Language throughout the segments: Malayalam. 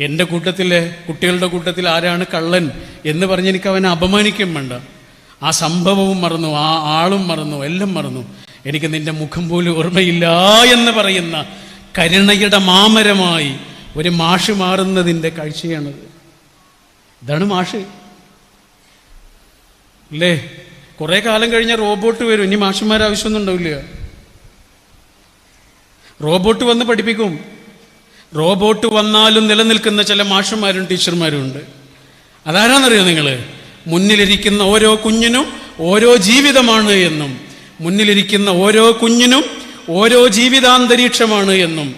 എന്റെ കൂട്ടത്തിലെ കുട്ടികളുടെ കൂട്ടത്തിൽ ആരാണ് കള്ളൻ എന്ന് പറഞ്ഞ് എനിക്ക് അവനെ അപമാനിക്കും വേണ്ട. ആ സംഭവവും മറന്നു ആ ആളും മറന്നു എല്ലാം മറന്നു. എനിക്ക് നിന്റെ മുഖം പോലും ഓർമ്മയില്ല എന്ന് പറയുന്ന കരുണയുടെ മാമരമായി ഒരു മാഷ് മാറുന്നതിന്റെ കാഴ്ചയാണത്. ഇതാണ് മാഷ്. അല്ലേ കുറെ കാലം കഴിഞ്ഞാൽ റോബോട്ട് വരും. ഇനി മാഷന്മാർ ആവശ്യമൊന്നും ഉണ്ടാവില്ല. റോബോട്ട് വന്ന് പഠിപ്പിക്കും. റോബോട്ട് വന്നാലും നിലനിൽക്കുന്ന ചില മാഷന്മാരും ടീച്ചർമാരും ഉണ്ട്. അതാരാന്നറിയോ നിങ്ങൾ മുന്നിലിരിക്കുന്ന ഓരോ കുഞ്ഞിനും ഓരോ ജീവിതമാണ് എന്നും മുന്നിലിരിക്കുന്ന ഓരോ കുഞ്ഞിനും ഓരോ ജീവിതാന്തരീക്ഷമാണ് എന്നും.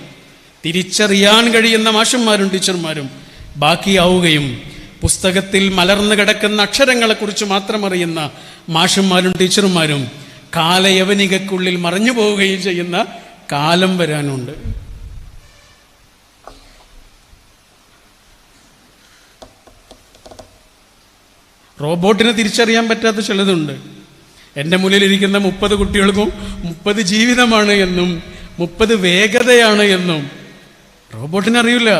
തിരിച്ചറിയാൻ കഴിയുന്ന മാഷന്മാരും ടീച്ചർമാരും ബാക്കിയാവുകയും പുസ്തകത്തിൽ മലർന്നു കിടക്കുന്ന അക്ഷരങ്ങളെക്കുറിച്ച് മാത്രം അറിയുന്ന മാഷന്മാരും ടീച്ചർമാരും കാലയവനികക്കുള്ളിൽ മറഞ്ഞു പോവുകയും ചെയ്യുന്ന കാലം വരാനുണ്ട്. റോബോട്ടിനെ തിരിച്ചറിയാൻ പറ്റാത്ത ചിലതുണ്ട്. എന്റെ മുന്നിലിരിക്കുന്ന മുപ്പത് കുട്ടികൾക്കും മുപ്പത് ജീവിതമാണ് എന്നും മുപ്പത് വേഗതയാണ് എന്നും. റോബോട്ടിനെ അറിയില്ല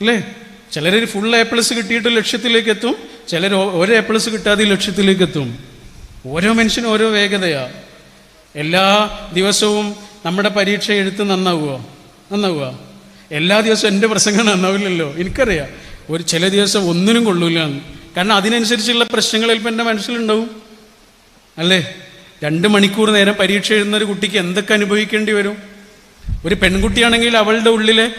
അല്ലേ? ചിലർ ഫുൾ എ പ്ലസ് കിട്ടിയിട്ട് ലക്ഷ്യത്തിലേക്ക് എത്തും ചിലർ ഒരു എ പ്ലസ് കിട്ടാതെ ലക്ഷ്യത്തിലേക്ക് എത്തും ഓരോ മനുഷ്യനും ഓരോ വേഗതയാ. എല്ലാ ദിവസവും നമ്മുടെ പരീക്ഷ എഴുത്ത് നന്നാവുക നന്നാവുക എല്ലാ ദിവസവും എന്റെ പ്രസംഗം നന്നാവില്ലല്ലോ. എനിക്കറിയാം. ഒരു ചില ദിവസം ഒന്നിനും കൊള്ളൂല. കാരണം അതിനനുസരിച്ചുള്ള പ്രശ്നങ്ങൾ ചിലപ്പോൾ എന്റെ മനസ്സിലുണ്ടാവും. അല്ലേ? രണ്ട് മണിക്കൂർ നേരം പരീക്ഷ എഴുതുന്ന ഒരു കുട്ടിക്ക് എന്തൊക്കെ അനുഭവിക്കേണ്ടി വരും? ഒരു പെൺകുട്ടിയാണെങ്കിൽ അവളുടെ ഉള്ളിലെ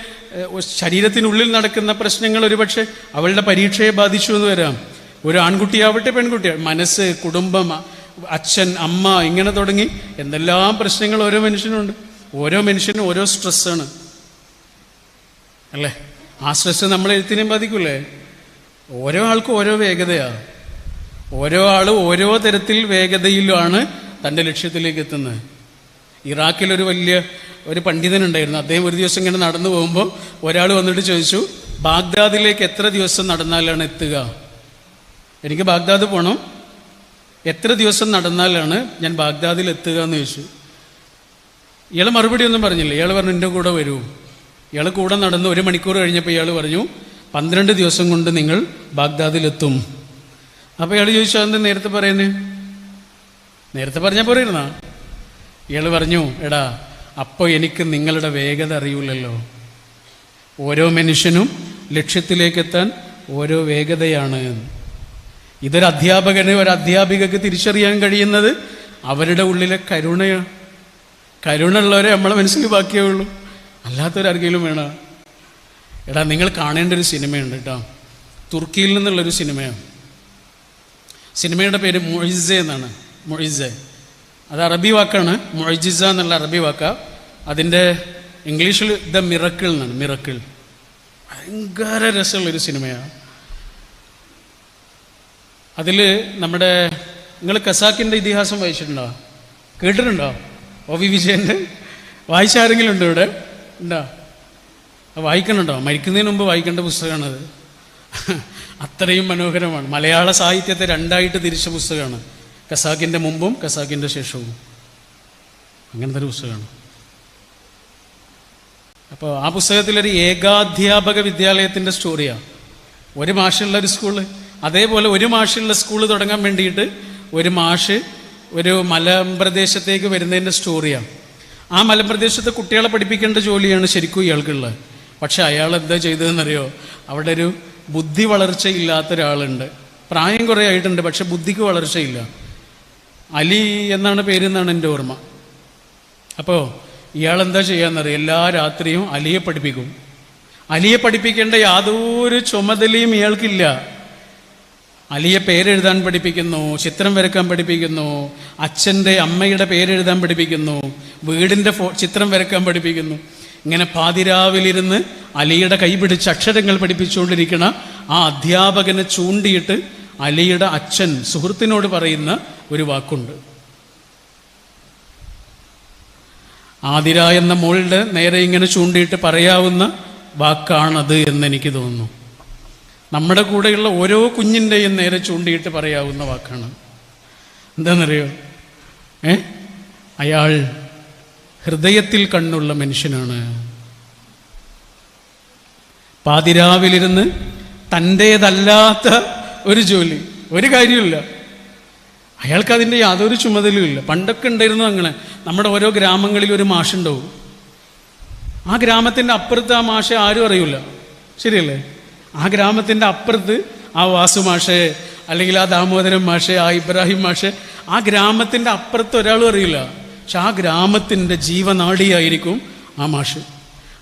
ശരീരത്തിനുള്ളിൽ നടക്കുന്ന പ്രശ്നങ്ങൾ ഒരുപക്ഷെ അവളുടെ പരീക്ഷയെ ബാധിച്ചു എന്ന് വരാം. ഒരു ആൺകുട്ടിയാവട്ടെ പെൺകുട്ടി മനസ്സ് കുടുംബം അച്ഛൻ അമ്മ ഇങ്ങനെ തുടങ്ങി എന്തെല്ലാം പ്രശ്നങ്ങൾ ഓരോ മനുഷ്യനുണ്ട്. ഓരോ മനുഷ്യനും ഓരോ സ്ട്രെസ്സാണ് അല്ലേ? ആ സ്ട്രെസ് നമ്മൾ എഴുത്തിനെയും ബാധിക്കൂലേ ഓരോ ആൾക്കും ഓരോ വേഗതയാ. ഓരോ ആളും ഓരോ തരത്തിൽ വേഗതയിലാണ് തന്റെ ലക്ഷ്യത്തിലേക്ക് എത്തുന്നത്. ഇറാഖിൽ ഒരു വലിയ ഒരു പണ്ഡിതനുണ്ടായിരുന്നു അദ്ദേഹം ഒരു ദിവസം ഇങ്ങനെ നടന്നു പോകുമ്പോൾ ഒരാൾ വന്നിട്ട് ചോദിച്ചു ബാഗ്ദാദിലേക്ക് എത്ര ദിവസം നടന്നാലാണ് എത്തുക? എനിക്ക് ബാഗ്ദാദ് പോകണം എത്ര ദിവസം നടന്നാലാണ് ഞാൻ ബാഗ്ദാദിൽ എത്തുക? എന്ന് ചോദിച്ചു. ഇയാൾ മറുപടി ഒന്നും പറഞ്ഞില്ല. ഇയാൾ പറഞ്ഞു എന്റെ കൂടെ വരൂ. ഇയാൾ കൂടെ നടന്ന് ഒരു മണിക്കൂർ കഴിഞ്ഞപ്പോൾ ഇയാൾ പറഞ്ഞു പന്ത്രണ്ട് ദിവസം കൊണ്ട് നിങ്ങൾ ബാഗ്ദാദിലെത്തും. അപ്പോൾ ഇയാൾ ചോദിച്ചു അതെന്ത് നേരത്തെ പറയുന്നത് നേരത്തെ പറഞ്ഞാൽ പോരായിരുന്നാ? ഇയാൾ പറഞ്ഞു എടാ അപ്പോൾ എനിക്ക് നിങ്ങളുടെ വേഗത അറിയില്ലല്ലോ. ഓരോ മനുഷ്യനും ലക്ഷ്യത്തിലേക്കെത്താൻ ഓരോ വേഗതയാണ്. ഇതൊരു അധ്യാപകന് ഒരു അധ്യാപികക്ക് തിരിച്ചറിയാൻ കഴിയുന്നത് അവരുടെ ഉള്ളിലെ കരുണയാണ് കരുണ ഉള്ളവരെ നമ്മളെ മനസ്സിൽ ബാക്കിയേ ഉള്ളൂ. അല്ലാത്തവരാർക്കെങ്കിലും വേണം. എടാ നിങ്ങൾ കാണേണ്ട ഒരു സിനിമയുണ്ട് കേട്ടോ തുർക്കിയിൽ നിന്നുള്ളൊരു സിനിമയാണ് സിനിമയുടെ പേര് മൊയ്സെ എന്നാണ്. മൊയ്സെ അത് അറബി വാക്കാണ്. മൊയ്ജിസ എന്നുള്ള അറബി വാക്ക. അതിന്റെ ഇംഗ്ലീഷിൽ ദ മിറക്കിൾ എന്നാണ്. മിറക്കിൾ. ഭയങ്കര രസമുള്ളൊരു സിനിമയാണ് അതിൽ നമ്മുടെ നിങ്ങൾ കസാക്കിന്റെ ഇതിഹാസം വായിച്ചിട്ടുണ്ടോ? കേട്ടിട്ടുണ്ടോ? ഒ വി വിജയന്റെ? വായിച്ച ആരെങ്കിലും ഉണ്ടോ ഇവിടെ? ഉണ്ടോ? വായിക്കണുണ്ടോ? മരിക്കുന്നതിന് മുമ്പ് വായിക്കേണ്ട പുസ്തകമാണത്. അത്രയും മനോഹരമാണ്. മലയാള സാഹിത്യത്തെ രണ്ടായിട്ട് തിരിച്ച പുസ്തകമാണ്. കസാക്കിന്റെ മുമ്പും കസാക്കിന്റെ ശേഷവും. അങ്ങനത്തെ ഒരു പുസ്തകമാണ്. അപ്പോൾ ആ പുസ്തകത്തിലൊരു ഏകാധ്യാപക വിദ്യാലയത്തിന്റെ സ്റ്റോറിയാണ് ഒരു മാഷുള്ള ഒരു സ്കൂൾ അതേപോലെ ഒരു മാഷുള്ള സ്കൂൾ തുടങ്ങാൻ വേണ്ടിയിട്ട് ഒരു മാഷ് ഒരു മലമ്പ്രദേശത്തേക്ക് വരുന്നതിന്റെ സ്റ്റോറിയാണ് ആ മലപ്രദേശത്ത് കുട്ടികളെ പഠിപ്പിക്കേണ്ട ജോലിയാണ് ശരിക്കും ഇയാൾക്കുള്ളത്. പക്ഷേ അയാൾ എന്താ ചെയ്തതെന്നറിയോ? അവിടെ ഒരു ബുദ്ധി വളർച്ചയില്ലാത്ത ഒരാളുണ്ട്. പ്രായം കുറേ ആയിട്ടുണ്ട് പക്ഷെ ബുദ്ധിക്ക് വളർച്ചയില്ല. അലി എന്നാണ് പേരെന്നാണ് എന്റെ ഓർമ്മ. അപ്പോൾ ഇയാൾ എന്താ ചെയ്യാന്നറിയോ? എല്ലാ രാത്രിയും അലിയെ പഠിപ്പിക്കും. അലിയെ പഠിപ്പിക്കേണ്ട യാതൊരു ചുമതലയും ഇയാൾക്കില്ല. അലിയെ പേരെഴുതാൻ പഠിപ്പിക്കുന്നു ചിത്രം വരക്കാൻ പഠിപ്പിക്കുന്നു അച്ഛന്റെ അമ്മയുടെ പേരെഴുതാൻ പഠിപ്പിക്കുന്നു വീടിന്റെ ഫോ ചിത്രം വരക്കാൻ പഠിപ്പിക്കുന്നു. ഇങ്ങനെ പാതിരാവിലിരുന്ന് അലിയുടെ കൈ പിടിച്ച് അക്ഷരങ്ങൾ പഠിപ്പിച്ചുകൊണ്ടിരിക്കുന്ന ആ അധ്യാപകനെ ചൂണ്ടിയിട്ട് അലിയുടെ അച്ഛൻ സുഹൃത്തിനോട് പറയുന്ന ഒരു വാക്കുണ്ട്. ആതിര എന്ന മോളുടെ നേരെ ഇങ്ങനെ ചൂണ്ടിയിട്ട് പറയാവുന്ന വാക്കാണത് എന്ന് എനിക്ക് തോന്നുന്നു. നമ്മുടെ കൂടെയുള്ള ഓരോ കുഞ്ഞിന്റെയും നേരെ ചൂണ്ടിയിട്ട് പറയാവുന്ന വാക്കാണ്. എന്താണെന്നറിയോ? ഏ? അയാൾ ഹൃദയത്തിൽ കണ്ണുള്ള മനുഷ്യനാണ്. പാതിരാവിലിരുന്ന് തന്റേതല്ലാത്ത ഒരു ജോലി ഒരു കാര്യമില്ല അയാൾക്ക് അതിന്റെ യാതൊരു ചുമതലയും ഇല്ല. പണ്ടൊക്കെ ഉണ്ടായിരുന്നു അങ്ങനെ. നമ്മുടെ ഓരോ ഗ്രാമങ്ങളിൽ ഒരു മാഷുണ്ടാവും. ആ ഗ്രാമത്തിന്റെ അപ്പുറത്ത് ആ മാഷെ ആരും അറിയില്ല ശരിയല്ലേ? ആ ഗ്രാമത്തിന്റെ അപ്പുറത്ത് ആ വാസു മാഷെ അല്ലെങ്കിൽ ആ ദാമോദരൻ മാഷെ ആ ഇബ്രാഹിം മാഷെ ആ ഗ്രാമത്തിന്റെ അപ്പുറത്ത് ഒരാളും അറിയില്ല. പക്ഷെ ആ ഗ്രാമത്തിന്റെ ജീവനാടിയായിരിക്കും ആ മാഷ്.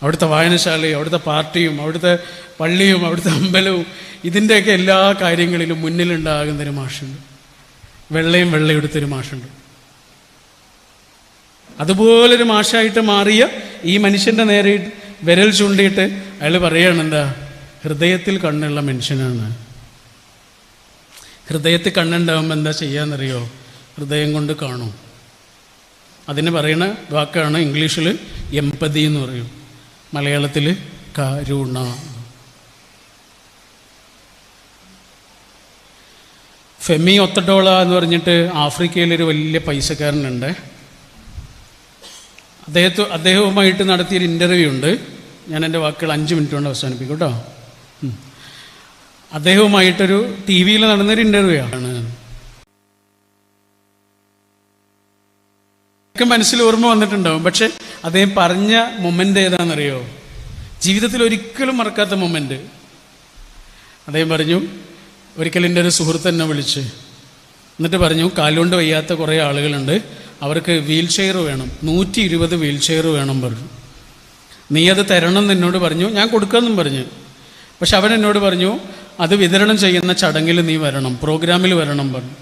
അവിടുത്തെ വായനശാലയും അവിടുത്തെ പാർട്ടിയും അവിടുത്തെ പള്ളിയും അവിടുത്തെ അമ്പലവും ഇതിന്റെയൊക്കെ എല്ലാ കാര്യങ്ങളിലും മുന്നിലുണ്ടാകുന്നൊരു മാഷുണ്ട്. വെള്ളയും വെള്ളയെടുത്തൊരു മാഷുണ്ട്. അതുപോലൊരു മാഷായിട്ട് മാറിയ ഈ മനുഷ്യന്റെ നേരെ വിരൽ ചൂണ്ടിയിട്ട് അയാൾ പറയുകയാണ് എന്താ ഹൃദയത്തിൽ കണ്ണുള്ള മനുഷ്യനാണ്. ഹൃദയത്തിൽ കണ്ണുണ്ടാവുമ്പോൾ എന്താ ചെയ്യാന്നറിയോ? ഹൃദയം കൊണ്ട് കാണും. അതിന് പറയുന്ന വാക്കാണ് ഇംഗ്ലീഷിൽ എമ്പതി എന്ന് പറയും. മലയാളത്തിൽ കരുണ. ഫെമി ഒത്തഡോള എന്ന് പറഞ്ഞിട്ട് ആഫ്രിക്കയിലൊരു വലിയ പൈസക്കാരനുണ്ട്. അദ്ദേഹത്തെ അദ്ദേഹവുമായിട്ട് നടത്തിയൊരു ഇന്റർവ്യൂ ഉണ്ട്. ഞാൻ എന്റെ വാക്കുകൾ അഞ്ച് മിനിറ്റ് കൊണ്ട് അവസാനിപ്പിക്കും കേട്ടോ. അദ്ദേഹവുമായിട്ടൊരു ടി വിയിൽ നടന്നൊരു ഇന്റർവ്യൂ ആണ് മനസ്സിൽ ഓർമ്മ വന്നിട്ടുണ്ടാവും. പക്ഷെ അദ്ദേഹം പറഞ്ഞ മൊമെന്റ് ഏതാണെന്നറിയോ? ജീവിതത്തിൽ ഒരിക്കലും മറക്കാത്ത മൊമെന്റ് അദ്ദേഹം പറഞ്ഞു ഒരിക്കൽ എന്റെ ഒരു സുഹൃത്ത് എന്നെ വിളിച്ച് എന്നിട്ട് പറഞ്ഞു കാലുകൊണ്ട് വയ്യാത്ത കുറേ ആളുകളുണ്ട്. അവർക്ക് വീൽ ചെയർ വേണം. നൂറ്റി ഇരുപത് വീൽ ചെയർ വേണം പറഞ്ഞു. നീ അത് തരണം എന്ന് എന്നോട് പറഞ്ഞു. ഞാൻ കൊടുക്കാമെന്നും പറഞ്ഞു. പക്ഷെ അവൻ എന്നോട് പറഞ്ഞു അത് വിതരണം ചെയ്യുന്ന ചടങ്ങിൽ നീ വരണം പ്രോഗ്രാമിൽ വരണം പറഞ്ഞു.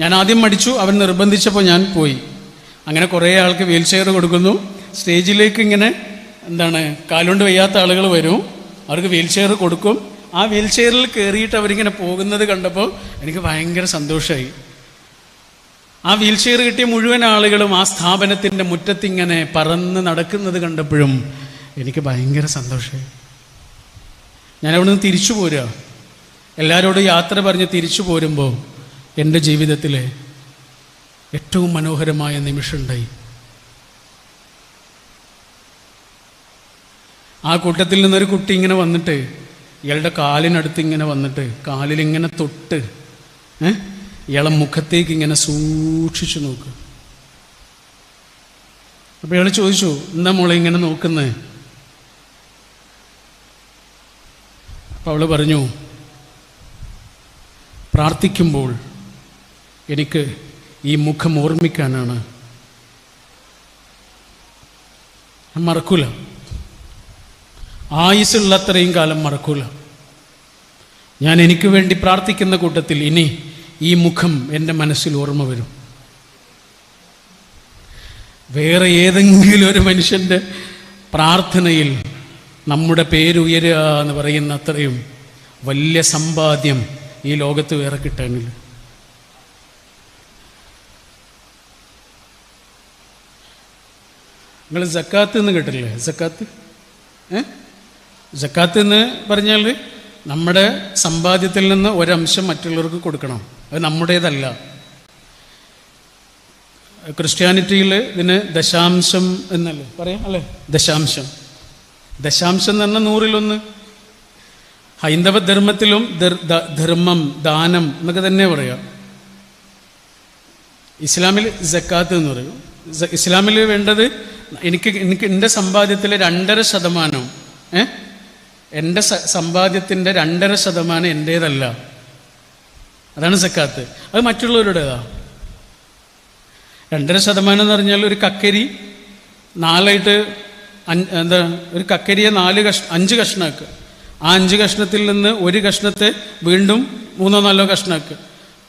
ഞാൻ ആദ്യം മടിച്ചു അവൻ നിർബന്ധിച്ചപ്പോൾ ഞാൻ പോയി. അങ്ങനെ കുറേ ആൾക്ക് വീൽ ചെയർ കൊടുക്കുന്നു. സ്റ്റേജിലേക്ക് ഇങ്ങനെ എന്താണ് കാലുകൊണ്ട് വയ്യാത്ത ആളുകൾ വരും. അവർക്ക് വീൽ ചെയർ കൊടുക്കും. ആ വീൽ ചെയറിൽ കയറിയിട്ട് അവരിങ്ങനെ പോകുന്നത് കണ്ടപ്പോൾ എനിക്ക് ഭയങ്കര സന്തോഷമായി ആ വീൽ ചെയർ കിട്ടിയ മുഴുവൻ ആളുകളും ആ സ്ഥാപനത്തിന്റെ മുറ്റത്തിങ്ങനെ പറന്ന് നടക്കുന്നത് കണ്ടപ്പോഴും എനിക്ക് ഭയങ്കര സന്തോഷമായി ഞാൻ അവിടെ നിന്ന് തിരിച്ചു പോരുക. എല്ലാവരോടും യാത്ര പറഞ്ഞ് തിരിച്ചു പോരുമ്പോൾ എന്റെ ജീവിതത്തിലെ ഏറ്റവും മനോഹരമായ നിമിഷമുണ്ടായി ആ കൂട്ടത്തിൽ നിന്നൊരു കുട്ടി ഇങ്ങനെ വന്നിട്ട് ഇയാളുടെ കാലിനടുത്ത് ഇങ്ങനെ വന്നിട്ട് കാലിൽ ഇങ്ങനെ തൊട്ട് ഇയാളെ മുഖത്തേക്ക് ഇങ്ങനെ സൂക്ഷിച്ചു നോക്ക്. അപ്പോൾ ഇയാൾ ചോദിച്ചു എന്താ മോളെ ഇങ്ങനെ നോക്കുന്നേ? അപ്പൊ അവൾ പറഞ്ഞു പ്രാർത്ഥിക്കുമ്പോൾ എനിക്ക് ഈ മുഖം ഓർമ്മിക്കാനാണ്. മറക്കൂല. ആയുസുള്ള അത്രയും കാലം മറക്കൂല. ഞാൻ എനിക്ക് വേണ്ടി പ്രാർത്ഥിക്കുന്ന കൂട്ടത്തിൽ ഇനി ഈ മുഖം എന്റെ മനസ്സിൽ ഓർമ്മ വരും. വേറെ ഏതെങ്കിലും ഒരു മനുഷ്യന്റെ പ്രാർത്ഥനയിൽ നമ്മുടെ പേരുയരുക എന്ന് പറയുന്ന അത്രയും വലിയ സമ്പാദ്യം ഈ ലോകത്ത് വേറെ കിട്ടാനില്ല. നിങ്ങൾ ജക്കാത്ത് എന്ന് കേട്ടില്ലേ ജക്കാത്ത് ഏ? ജക്കാത്ത് എന്ന് പറഞ്ഞാൽ നമ്മുടെ സമ്പാദ്യത്തിൽ നിന്ന് ഒരംശം മറ്റുള്ളവർക്ക് കൊടുക്കണം. അത് നമ്മുടേതല്ല. ക്രിസ്ത്യാനിറ്റിയിൽ ഇതിന് ദശാംശം എന്നല്ലേ? പറയാം അല്ലേ? ദശാംശം. ദശാംശം പറഞ്ഞാൽ നൂറിലൊന്ന്. ഹൈന്ദവ ധർമ്മത്തിലും ധർമ്മം ദാനം എന്നൊക്കെ തന്നെ പറയാം. ഇസ്ലാമിൽ ജക്കാത്ത് എന്ന് പറയും. ഇസ്ലാമിൽ വേണ്ടത് എനിക്ക് എനിക്ക് എന്റെ സമ്പാദ്യത്തിലെ രണ്ടര ശതമാനം ഏ? എന്റെ സമ്പാദ്യത്തിന്റെ രണ്ടര ശതമാനം എന്റേതല്ല. അതാണ് സക്കാത്ത്. അത് മറ്റുള്ളവരുടേതാ. രണ്ടര ശതമാനം എന്ന് പറഞ്ഞാൽ ഒരു കക്കരി നാലായിട്ട് എന്താ ഒരു കക്കരിയെ നാല് കഷ് അഞ്ച് കഷ്ണമാക്കുക ആ അഞ്ച് കഷ്ണത്തിൽ നിന്ന് ഒരു കഷ്ണത്തെ വീണ്ടും മൂന്നോ നാലോ കഷ്ണമാക്കുക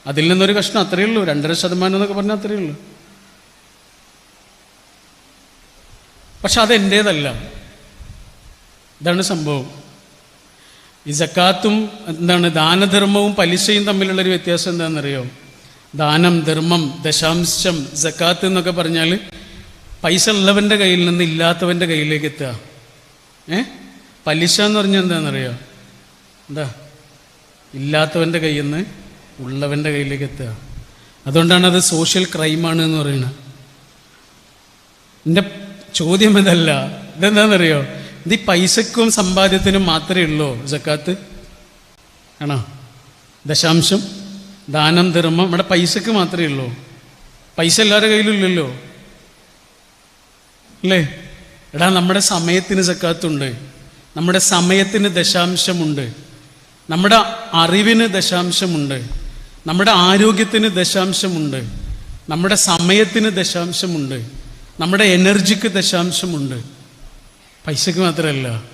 അതിൽ നിന്നൊരു കഷ്ണം അത്രയേ ഉള്ളൂ രണ്ടര ശതമാനം എന്നൊക്കെ പറഞ്ഞാൽ അത്രയേ ഉള്ളൂ. പക്ഷെ അതെന്റേതല്ല. ഇതാണ് സംഭവം. ഈ ജക്കാത്തും എന്താണ് ദാനധർമ്മവും പലിശയും തമ്മിലുള്ളൊരു വ്യത്യാസം എന്താണെന്നറിയോ? ദാനം ധർമ്മം ദശാംശം ജക്കാത്ത് എന്നൊക്കെ പറഞ്ഞാൽ പൈസ ഉള്ളവന്റെ കയ്യിൽ നിന്ന് ഇല്ലാത്തവന്റെ കയ്യിലേക്ക് എത്തുക. ഏ? പലിശ എന്ന് പറഞ്ഞാൽ എന്താണെന്നറിയോ? എന്താ? ഇല്ലാത്തവന്റെ കയ്യിൽ നിന്ന് ഉള്ളവന്റെ കയ്യിലേക്ക് എത്തുക. അതുകൊണ്ടാണ് അത് സോഷ്യൽ ക്രൈമാണ് എന്ന് പറയുന്നത്. എന്റെ ചോദ്യം ഇതല്ല ഇതെന്താണെന്നറിയോ? ഇത് ഈ പൈസക്കും സമ്പാദ്യത്തിനും മാത്രമേ ഉള്ളൂ. ജക്കാത്ത്? ആണോ? ദശാംശം? ദാനം ധർമ്മം നമ്മുടെ പൈസക്ക് മാത്രമേ ഉള്ളൂ. പൈസ എല്ലാവരുടെ കയ്യിലില്ലല്ലോ അല്ലേ? എടാ നമ്മുടെ സമയത്തിന് സക്കാത്തുണ്ട്. നമ്മുടെ സമയത്തിന് ദശാംശമുണ്ട്. നമ്മുടെ അറിവിന് ദശാംശമുണ്ട്. നമ്മുടെ ആരോഗ്യത്തിന് ദശാംശമുണ്ട്. നമ്മുടെ സമയത്തിന് ദശാംശമുണ്ട്. നമ്മുടെ എനർജിക്ക് ദശാംശമുണ്ട്. പൈസക്ക് മാത്രമല്ല